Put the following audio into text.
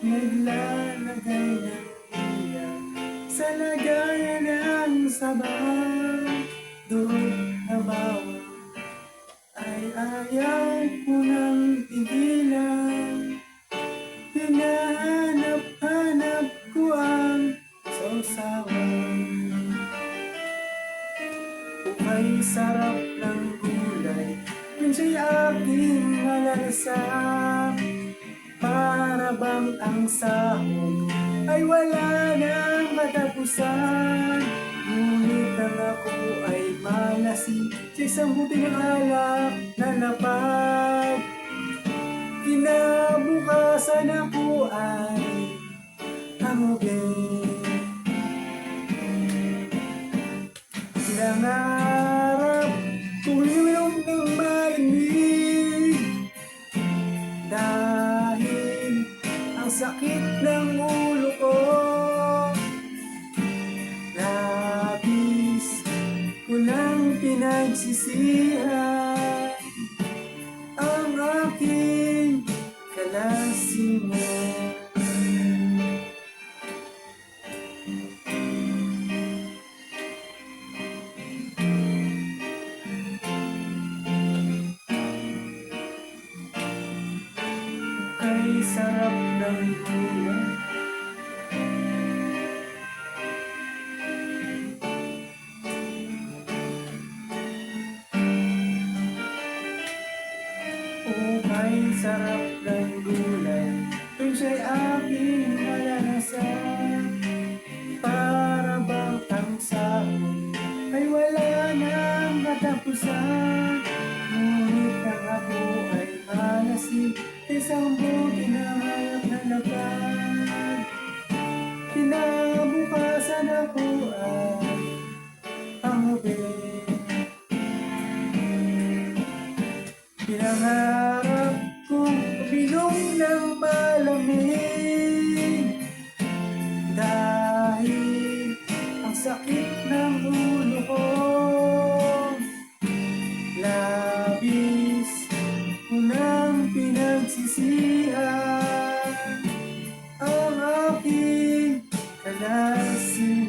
Naglalagay ng iya sa lagayan ng sabah Doon na bawal ay ayaw ko sausawan Ukay sarap ng gulay siya'y aking malalasap Para bang ang sahog Ay wala nang katapusan Ngunit ang ako ay malasing Sa isang buti ng alak na napag. Kinabukasan ako ay Hamugin Nangarap inom ng malamig Dahil ang sakit ng ulo ko Labis ko nang pinagsisihan Ang aking kalasingan sarap ng gulay Oh, may sarap ng gulay Kung siya'y aking malanasan Para bang ang Ay wala nang katapusan Ngunit ang ako ay malasig Isang buti sakit ng ulo ko. Labis ko nang pinagsisihan Ang aking kalasingan